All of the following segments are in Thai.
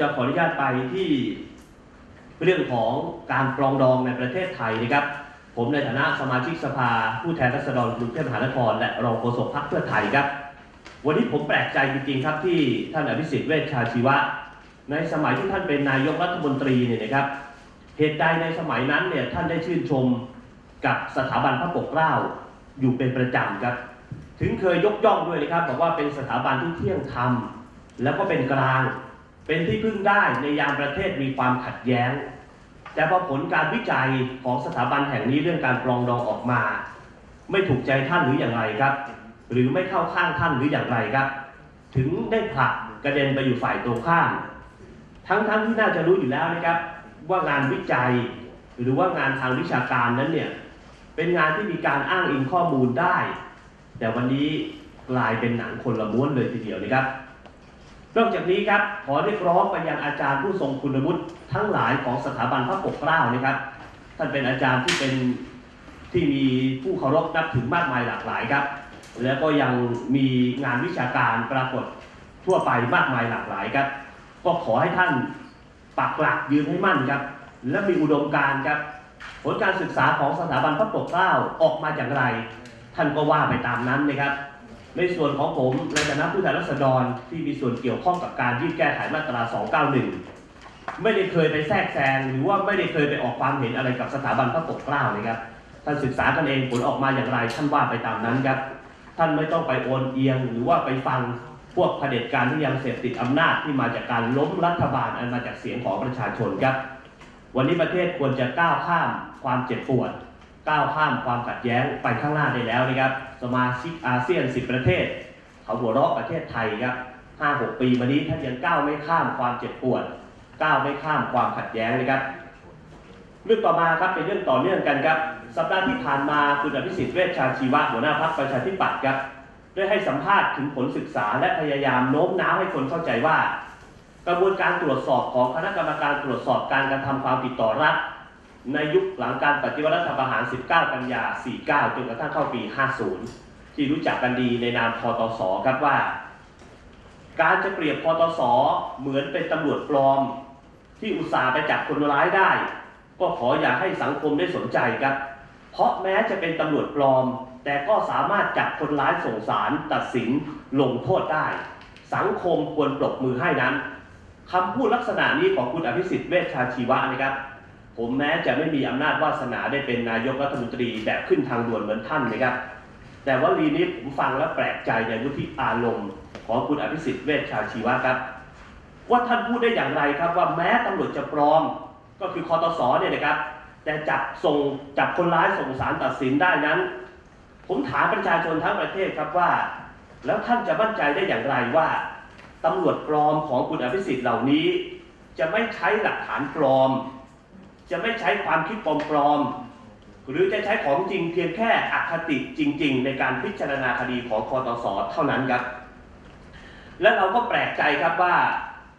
จะขออนุญาตไปที่เรื่องของการปรองดองในประเทศไทยนะครับ ผมในฐานะสมาชิกสภา ผู้แทนราษฎรกรุงเทพมหานคร และรองโฆษกพรรคเพื่อไทยครับ วันนี้ผมแปลกใจจริงๆครับที่ท่านอภิสิทธิ์เวชชาชีวะ ในสมัยที่ท่านเป็นนายกรัฐมนตรีเนี่ยนะครับเหตุใดในสมัยนั้นเนี่ยท่านได้ชื่นชมกับสถาบันพระปกเกล้าอยู่เป็นประจำครับ ถึงเคยยกย่องด้วยนะครับบอกว่าเป็นสถาบันที่เที่ยงธรรมแล้วก็เป็นกลาง เป็นที่พึ่งได้ในยามประเทศมีความขัดแย้ง แต่พอผลการวิจัยของสถาบันแห่งนี้เรื่องการปรองดองออกมา ไม่ถูกใจท่านหรืออย่างไรครับ หรือไม่เข้าข้างท่านหรืออย่างไรครับ ถึงได้ผลักกระเด็นไปอยู่ฝ่ายตรงข้าม ทั้งๆที่น่าจะรู้อยู่แล้วนะครับ ว่างานวิจัย หรือว่างานทางวิชาการนั้นเนี่ยเป็นงานที่มีการอ้างอิงข้อมูลได้ แต่วันนี้กลายเป็นหนังคนละม้วนเลยทีเดียวนะครับ นอกจากนี้ครับขอเรียกร้องไปยังอาจารย์ผู้ทรงคุณวุฒิทั้งหลายของสถาบันพระปกเกล้านะครับท่านเป็นอาจารย์ที่เป็นที่มีผู้เคารพนับถือมากมายหลากหลายครับ แล้วก็ยังมีงานวิชาการปรากฏทั่วไปมากมายหลากหลายครับ ก็ขอให้ท่านปักหลักยืนให้มั่นครับ และมีอุดมการณ์ครับ ผลการศึกษาของสถาบันพระปกเกล้าออกมาอย่างไร ท่านก็ว่าไปตามนั้นนะครับ ในส่วนของผมในฐานะผู้แทนราษฎรที่มีส่วนเกี่ยวข้องกับการยื่นแก้ไขมาตรา 291 ไม่ได้เคยไปแทรกแซงหรือว่าไม่ได้เคยไปออกความเห็นอะไรกับสถาบันพระปกเกล้านะครับท่านศึกษากันเองผลออกมาอย่างไรท่านว่าไปตามนั้นครับ ท่านไม่ต้องไปโอนเอียงหรือว่าไปฟังพวกเผด็จการที่ยังเสพติดอำนาจที่มาจากการล้มรัฐบาลอันมาจากเสียงของประชาชนครับ วันนี้ประเทศควรจะก้าวข้ามความเจ็บปวด ก้าวข้ามความขัดแย้งไปข้างหน้าได้แล้วนะครับ สมาชิกอาเซียน 10 ประเทศ เขาหัวเราะประเทศไทยครับ 5-6 ปีมานี้ท่านยังก้าวไม่ข้ามความเจ็บปวด ก้าวไม่ข้ามความขัดแย้งนะครับ เรื่องต่อมาครับเป็นเรื่องต่อเนื่องกันครับ สัปดาห์ที่ผ่านมาคุณอภิสิทธิ์เวชชาชีวะหัวหน้าพรรคประชาธิปัตย์ครับได้ให้สัมภาษณ์ถึงผลศึกษาและพยายามโน้มน้าวให้คนเข้าใจว่า กระบวนการตรวจสอบของคณะกรรมการตรวจสอบการกระทำความผิดต่อรัฐ ในยุคหลังการปฏิวัติรัฐประหาร 19 กันยา 49 จนกระทั่งเข้าปี 50 ที่รู้จักกันดีในนามพตสครับว่า การจะเปรียบพตสเหมือนเป็นตำรวจปลอม ที่อุตส่าห์ไปจับคนร้ายได้ ก็ขออย่าให้สังคมได้สนใจครับ เพราะแม้จะเป็นตำรวจปลอม แต่ก็สามารถจับคนร้ายส่งสารตัดสินลงโทษได้ สังคมควรปรบมือให้นั้นคำพูดลักษณะนี้ของคุณอภิสิทธิ์เวชชาชีวะนะครับ ผมแม้จะไม่มีอำนาจวาสนาได้เป็นนายกรัฐมนตรีแบบขึ้นทางด่วนเหมือนท่านนะครับ แต่ว่าลีนี้ผมฟังแล้วแปลกใจในวุฒิอารมณ์ ของคุณอภิสิทธิ์เวชชาชีวะครับ ว่าท่านพูดได้อย่างไรครับว่าแม้ตำรวจจะปลอม ก็คือคอตสเนี่ยนะครับ แต่จับส่งจับคนร้ายส่งสารตัดสินได้นั้น ผมถามประชาชนทั้งประเทศครับว่า แล้วท่านจะมั่นใจได้อย่างไรว่าตำรวจปลอมของคุณอภิสิทธิ์เหล่านี้ จะไม่ใช้หลักฐานปลอม จะไม่ใช้ความคิดปลอมๆหรือจะใช้ของจริงเพียงแค่อคติจริง ๆ ในการพิจารณาคดีของคอตสเท่านั้นครับ และเราก็แปลกใจครับว่า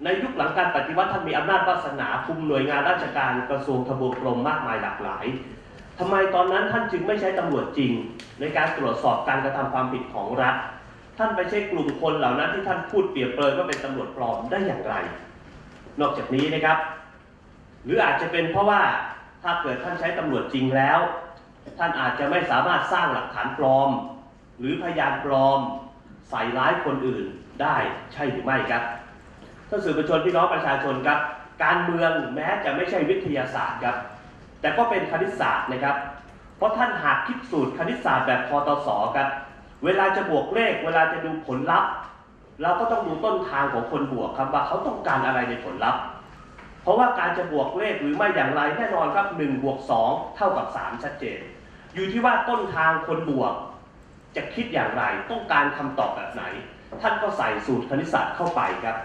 ในยุคหลังการปฏิวัติท่านมีอำนาจวาสนาคุมหน่วยงานราชการกระทรวงทบวงกรมมากมายหลากหลายทำไมตอนนั้นท่านจึงไม่ใช้ตำรวจจริง ในการตรวจสอบการกระทำความผิดของรัฐ ท่านไปใช้กลุ่มคนเหล่านั้นที่ท่านพูดเปรียบเปรยว่าเป็นตำรวจปลอมได้อย่างไร นอกจากนี้นะครับ หรืออาจจะเป็นเพราะว่าถ้าเกิดท่านใช้ตำรวจจริงแล้ว ท่านอาจจะไม่สามารถสร้างหลักฐานปลอม หรือพยานปลอม ใส่ร้ายคนอื่นได้ใช่หรือไม่ครับท่านสื่อมวลชนพี่น้องประชาชนครับ การเมืองแม้จะไม่ใช่วิทยาศาสตร์ครับ แต่ก็เป็นคณิตศาสตร์นะครับ เพราะท่านหากคิดสูตรคณิตศาสตร์แบบพตสครับ เวลาจะบวกเลข เวลาจะดูผลลัพธ์ เราก็ต้องดูต้นทางของคนบวกครับว่าเขาต้องการอะไรในผลลัพธ์ เพราะว่าการจะบวกเลขหรือไม่อย่างไรแน่นอนครับ1บวก2เท่ากับ 3 ชัดเจน อยู่ที่ว่าต้นทางคนบวก จะคิดอย่างไร ต้องการคำตอบแบบไหน ท่านก็ใส่สูตรคณิตศาสตร์เข้าไปครับ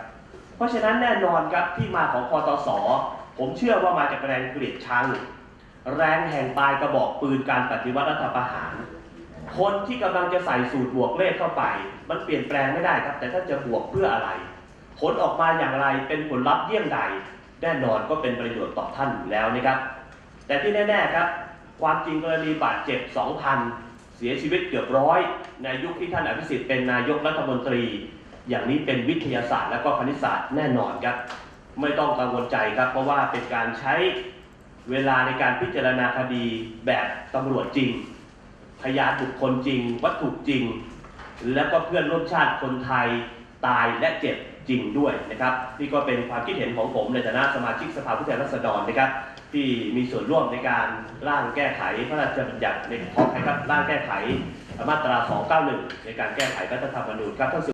เพราะฉะนั้นแน่นอนครับที่มาของคอตสผมเชื่อว่ามาจากแรงเกลียดชังแรงแห่งปลายกระบอกปืนการปฏิวัติรัฐประหาร คนที่กำลังจะใส่สูตรบวกเลขเข้าไป มันเปลี่ยนแปลงไม่ได้ครับ แต่ถ้าจะบวกเพื่ออะไร ผลออกมาอย่างไรเป็นผลลัพธ์เยี่ยงใด แน่นอนก็เป็นประโยชน์ต่อท่านอยู่แล้วนะครับ แต่ที่แน่ๆครับ ความจริงกรณีบาดเจ็บ 2,000 เสียชีวิตเกือบร้อยในยุคที่ท่านอภิสิทธิ์เป็นนายกรัฐมนตรี อย่างนี้เป็นวิทยาศาสตร์และก็คณิตศาสตร์แน่นอนครับ ไม่ต้องกังวลใจครับ เพราะว่าเป็นการใช้เวลาในการพิจารณาคดีแบบตำรวจจริง พยานบุคคลจริง วัตถุจริง แล้วก็เพื่อนร่วมชาติคนไทยตายและเจ็บ จริงด้วยนะครับนี่ก็เป็นความคิดเห็นของผมในฐานะสมาชิกสภาผู้แทนราษฎรนะครับที่มีส่วนร่วมในการร่างแก้ไขพระราชบัญญัติในขออนะครับร่างแก้ไขมาตรา 291 ในการแก้ไขรัฐธรรมนูญครับท่าน